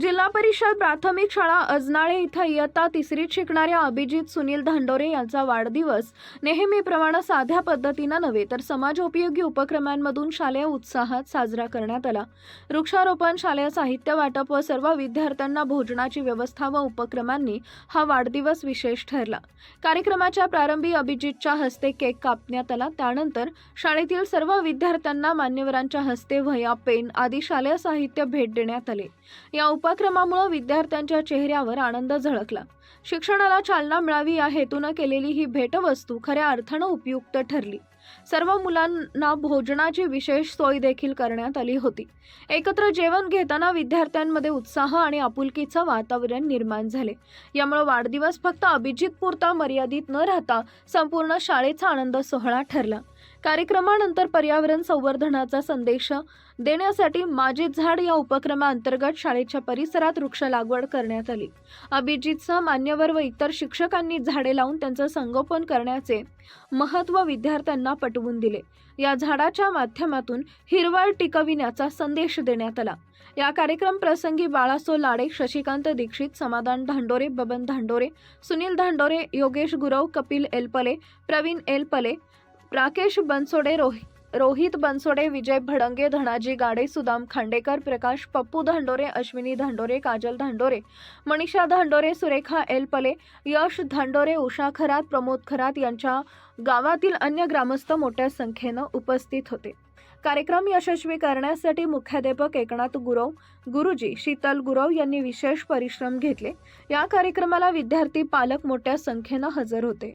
जिल्हा परिषद प्राथमिक शाळा अजनाळे इथं इयत्ता तिसरीत शिकणाऱ्या अभिजित सुनील धांडोरे यांचा वाढदिवस. नेहमीप्रमाणे साध्या पद्धतीनं नव्हे तर समाजोपयोगी उपक्रमांमधून शालेय उत्साहात साजरा करण्यात आला. वृक्षारोपण शालेय साहित्य वाटप व सर्व विद्यार्थ्यांना भोजनाची व्यवस्था व उपक्रमांनी हा वाढदिवस विशेष ठरला. कार्यक्रमाच्या प्रारंभी अभिजितच्या हस्ते केक कापण्यात आला. त्यानंतर शाळेतील सर्व विद्यार्थ्यांना मान्यवरांच्या हस्ते वह्या पेन आदी शालेय साहित्य भेट देण्यात आले. या उपक्रमामुळे विद्यार्थ्यांच्या चेहऱ्यावर आनंद झळकला. शिक्षणाला चालना मिळावी या हेतूनं केलेली ही भेटवस्तू खऱ्या अर्थानं उपयुक्त ठरली. सर्व मुलांना भोजनाची विशेष सोय देखील करण्यात आली होती. एकत्र जेवण घेताना विद्यार्थ्यांमध्ये उत्साह आणि आपुलकीचं वातावरण निर्माण झाले. यामुळे वाढदिवस फक्त अभिजित पुरता मर्यादित न राहता संपूर्ण शाळेचा आनंद सोहळा ठरला. कार्यक्रमानंतर पर्यावरण संवर्धनाचा संदेश देण्यासाठी माझे झाड या उपक्रमाअंतर्गत शाळेच्या परिसरात वृक्ष लागवड करण्यात आली. अभिजितसह मान्यवर व इतर शिक्षकांनी झाडे लावून त्यांचं संगोपन करण्याचे महत्त्व विद्यार्थ्यांना पटवून दिले. या झाडाच्या माध्यमातून हिरवळ टिकविण्याचा संदेश देण्यात आला. या कार्यक्रम प्रसंगी बाळासो लाडे शशिकांत दीक्षित समाधान धांडोरे बबन धांडोरे सुनील धांडोरे योगेश गुरव कपिल एलपले प्रवीण एलपले राकेश बनसोडे रोहि रोहित बनसोडे विजय भडंगे धनाजी गाडे सुदाम खांडेकर प्रकाश पप्पू धांडोरे अश्विनी धांडोरे काजल धांडोरे मनीषा धांडोरे सुरेखा एलपले यश धांडोरे उषा खरात प्रमोद खरात यांच्या गावातील अन्य ग्रामस्थ मोठ्या संख्येनं उपस्थित होते. कार्यक्रम यशस्वी करण्यासाठी मुख्याध्यापक एकनाथ गुरव गुरुजी शीतल गुरव यांनी विशेष परिश्रम घेतले. या कार्यक्रमाला विद्यार्थी पालक मोठ्या संख्येनं हजर होते.